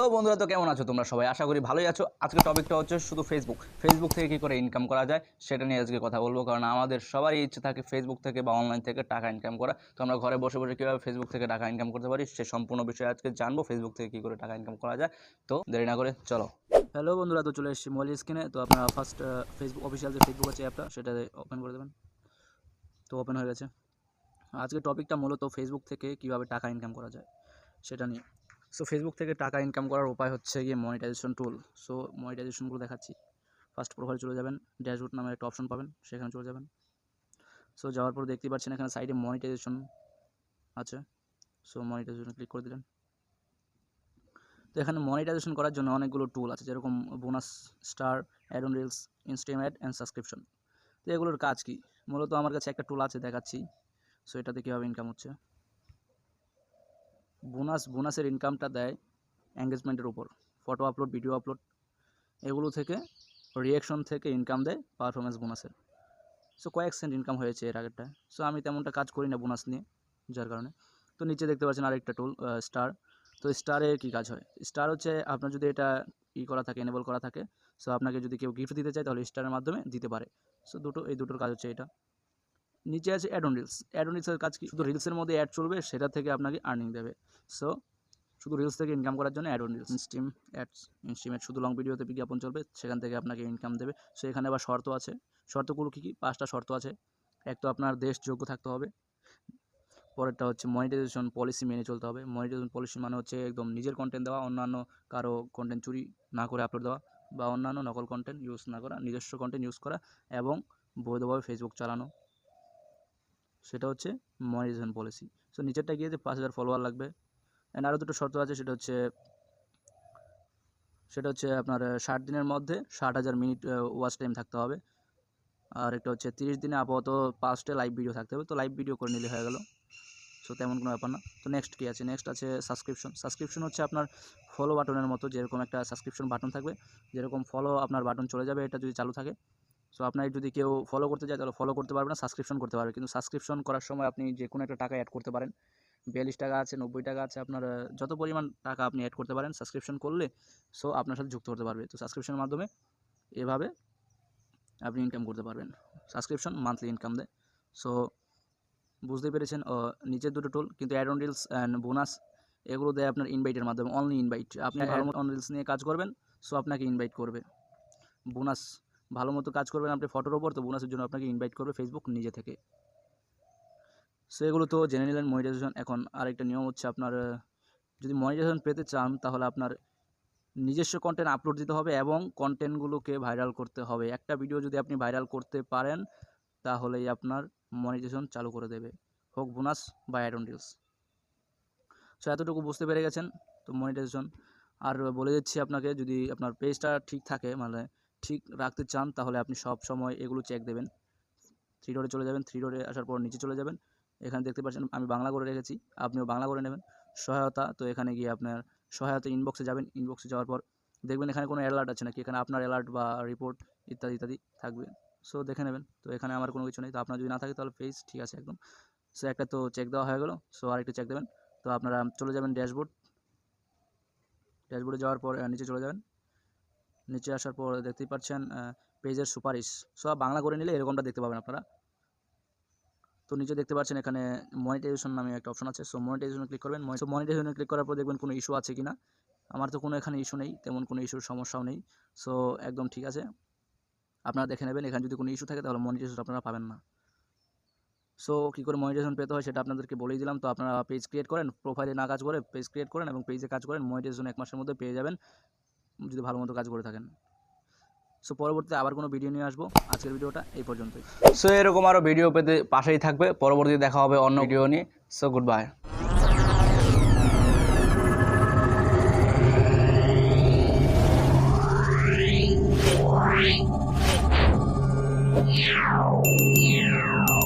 Hello বন্ধুরা, তো কেমন আছো তোমরা সবাই? আশা করি ভালোই আছো। আজকে টপিকটা হচ্ছে শুধু ফেসবুক ফেসবুক থেকে কী করে ইনকাম করা যায়, সেটা নিয়ে আজকে কথা বলব। কারণ আমাদের সবারই ইচ্ছে থাকে ফেসবুক থেকে বা অনলাইন থেকে টাকা ইনকাম করা। তো আমরা ঘরে বসে বসে কীভাবে ফেসবুক থেকে টাকা ইনকাম করতে পারি, সে সম্পূর্ণ বিষয়ে আজকে জানব ফেসবুক থেকে কী করে টাকা ইনকাম করা যায়। তো দেরি না করে চলো। হ্যালো বন্ধুরা, তো চলে এসেছি মোবাইল স্ক্রিনে তো আপনারা ফার্স্ট ফেসবুক অফিসিয়াল যে ফেসবুক আছে অ্যাপটা সেটা ওপেন করে দেবেন। তো ওপেন হয়ে গেছে। আজকে টপিকটা মূলত ফেসবুক থেকে কীভাবে টাকা ইনকাম করা যায়, সেটা নিয়ে। সো ফেসবুক থেকে টাকা ইনকাম করার উপায় হচ্ছে গিয়ে মনিটাইজেশন টুল সো মনিটাইজেশনগুলো দেখাচ্ছি। ফার্স্ট প্রোফাইলে চলে যাবেন ড্যাশবোর্ড নামে একটা অপশন পাবেন, সেখানে চলে যাবেন। সো যাওয়ার পর দেখতে পাচ্ছেন এখানে সাইডে মনিটাইজেশন আছে। সো মনিটাইজেশন ক্লিক করে দিলেন। তো এখানে মনিটাইজেশন করার জন্য অনেকগুলো টুল আছে, যেরকম bonus star ad on reels instream ad and subscription তো এগুলোর কাজ কি? মূলত আমার কাছে একটা টুল আছে, দেখাচ্ছি। সো এটাতে কীভাবে ইনকাম হচ্ছে? বোনাস, বোনাসের ইনকামটা দেয় এঙ্গেজমেন্টের উপর। ফটো আপলোড ভিডিও আপলোড এগুলো থেকে রিয়াকশন থেকে ইনকাম দেয় পারফরমেন্স বোনাসের। সো কয়েক সেন্ট ইনকাম হয়েছে এর আগেরটা। সো আমি তেমনটা কাজ করি না বোনাস নিয়ে, যার কারণে। তো নিচে দেখতে পাচ্ছেন আরেকটা টুল স্টার তো স্টারে কী কাজ হয়? স্টার হচ্ছে আপনার যদি এটা ই করা থাকে এনেবল করা থাকে সো আপনাকে যদি কেউ গিফট দিতে চায়, তাহলে স্টারের মাধ্যমে দিতে পারে। সো দুটো, এই দুটোর কাজ হচ্ছে এটা। নিচে আছে ad on reels ad on রিলসের কাজ কি? শুধু রিলসের মধ্যে অ্যাড চলবে, সেটা থেকে আপনাকে আর্নিং দেবে। সো শুধু রিলস থেকে ইনকাম করার জন্য ad on reels instream ads ইনস্টিমেট শুধু লং ভিডিওতে বিজ্ঞাপন চলবে, সেখান থেকে আপনাকে ইনকাম দেবে। সো এখানে আবার শর্ত আছে। শর্তগুলো কী কী? পাঁচটা শর্ত আছে। এক তো আপনার দেশ যোগ্য থাকতে হবে। পরেরটা হচ্ছে মনিটাইজেশন পলিসি মেনে চলতে হবে। মনিটাইজেশন পলিসি মানে হচ্ছে একদম নিজের কন্টেন্ট দেওয়া, অন্যান্য কারও কন্টেন্ট চুরি না করে আপলোড দেওয়া বা অন্যান্য নকল কন্টেন্ট ইউজ না করা, নিজস্ব কন্টেন্ট ইউজ করা এবং বৈধভাবে ফেসবুক চালানো। সেটা হচ্ছে মনিটাইজেশন পলিসি সো নিচেরটা গিয়ে যে পাঁচ হাজার ফলোয়ার লাগবে অ্যান্ড আরও দুটো শর্ত আছে, সেটা হচ্ছে সেটা হচ্ছে আপনার ষাট দিনের মধ্যে ষাট হাজার মিনিট ওয়াচ টাইম থাকতে হবে। আর একটা হচ্ছে তিরিশ দিনে আপাতত পাঁচটা লাইভ ভিডিও থাকতে হবে। তো লাইভ ভিডিও করে নিলে হয়ে গেল। সো তেমন কোনো ব্যাপার না। তো নেক্সট কী আছে? নেক্সট আছে সাবস্ক্রিপশন সাবস্ক্রিপশন হচ্ছে আপনার ফলো বাটনের মতো, যেরকম একটা সাবস্ক্রিপশন বাটন থাকবে, যেরকম ফলো আপনার বাটন চলে যাবে, এটা যদি চালু থাকে। সো আপনার যদি কেউ ফলো করতে চায় তাহলে ফলো করতে পারবে না সাবস্ক্রিপশন করতে পারবে কিন্তু সাবস্ক্রিপশন করার সময় আপনি যে কোনো একটা টাকা অ্যাড করতে পারেন। বিয়াল্লিশ টাকা আছে নব্বই টাকা আছে আপনার যত পরিমাণ টাকা আপনি অ্যাড করতে পারেন সাবস্ক্রিপশন করলে সো আপনার সাথে যুক্ত হতে পারবে। তো সাবস্ক্রিপশনের মাধ্যমে এভাবে আপনি ইনকাম করতে পারবেন। সাবস্ক্রিপশন মান্থলি ইনকাম দেয়। সো বুঝতে পেরেছেন ও নিচের দুটো টুল কিন্তু ad on reels and bonus এগুলো দেয় আপনার ইনভাইটের মাধ্যমে অনলি ইনভাইট আপনি অন রিলস নিয়ে কাজ করবেন সো আপনাকে ইনভাইট করবে। বোনাস ভালো মতো কাজ করবেন আপনি ফটোর ওপর, তো বোনাসের জন্য আপনাকে ইনভাইট করবে ফেসবুক নিজে থেকে। সো এগুলো তো জেনে নিলেন মনিটাইজেশন এখন আরেকটা নিয়ম হচ্ছে আপনার যদি মনিটাইজেশন পেতে চান, তাহলে আপনার নিজস্ব কন্টেন্ট আপলোড দিতে হবে এবং কন্টেন্টগুলোকে ভাইরাল করতে হবে। একটা ভিডিও যদি আপনি ভাইরাল করতে পারেন, তাহলেই আপনার মনিটাইজেশন চালু করে দেবে। হোক বোনাস বা অ্যাড অন রিলস সো এতটুকু বুঝতে পেরে গেছেন, তো মনিটাইজেশন আর বলে দিচ্ছি আপনাকে, যদি আপনার পেজটা ঠিক থাকে মানে ঠিক রাখতে চান, তাহলে আপনি সব সময় এগুলো চেক দেবেন। থ্রি ডোরে চলে যাবেন থ্রি ডোরে আসার পর নিচে চলে যাবেন। এখানে দেখতে পাচ্ছেন, আমি বাংলা করে রেখেছি, আপনিও বাংলা করে নেবেন। সহায়তা, তো এখানে গিয়ে আপনার সহায়তা ইনবক্সে যাবেন ইনবক্সে যাওয়ার পর দেখবেন এখানে কোনো অ্যালার্ট আছে নাকি? এখানে আপনার অ্যালার্ট বা রিপোর্ট ইত্যাদি ইত্যাদি থাকবে। সো দেখে নেবেন। তো এখানে আমার কোনো কিছু নেই। তো আপনার যদি না থাকে, তাহলে পেজ ঠিক আছে একদম। সো একটা তো চেক দেওয়া হয়ে গেলো। সো আরেকটু চেক দেবেন। তো আপনারা চলে যাবেন ড্যাশবোর্ড ড্যাশবোর্ডে যাওয়ার পর নিচে চলে যাবেন। নিচে আসার পর দেখতেই পাচ্ছেন পেজের সুপারিশ। সব বাংলা করে নিলে এরকমটা দেখতে পাবেন আপনারা। তো নিচে দেখতে পাচ্ছেন এখানে মনিটাইজেশন নামে একটা অপশন আছে। সো মনিটাইজেশনে ক্লিক করবেন। সো মনিটাইজেশনে ক্লিক করার পর দেখবেন কোনো ইস্যু আছে কিনা। আমার তো কোনো এখানে ইস্যু নেই, তেমন কোনো ইস্যুর সমস্যাও নেই। সো একদম ঠিক আছে। আপনারা দেখে নেবেন, এখানে যদি কোনো ইস্যু থাকে তাহলে মনিটাইজেশন আপনারা পাবেন না। সো কী করে মনিটাইজেশন পেতে হয় সেটা আপনাদেরকে বলেই দিলাম। তো আপনারা পেজ ক্রিয়েট করেন প্রোফাইলে না কাজ করে পেজ ক্রিয়েট করেন এবং পেজে কাজ করেন মনিটাইজেশন এক মাসের মধ্যে পেয়ে যাবেন। যদি ভালো মতো কাজ করে থাকেন। সো পরবর্তীতে আবার কোনো ভিডিও নিয়ে আসব। আজকের ভিডিওটা এই পর্যন্তই। সো এরকম আরও ভিডিও পেতে পাশেই থাকবে। পরবর্তীতে দেখা হবে অন্য ভিডিও নিয়ে। So good bye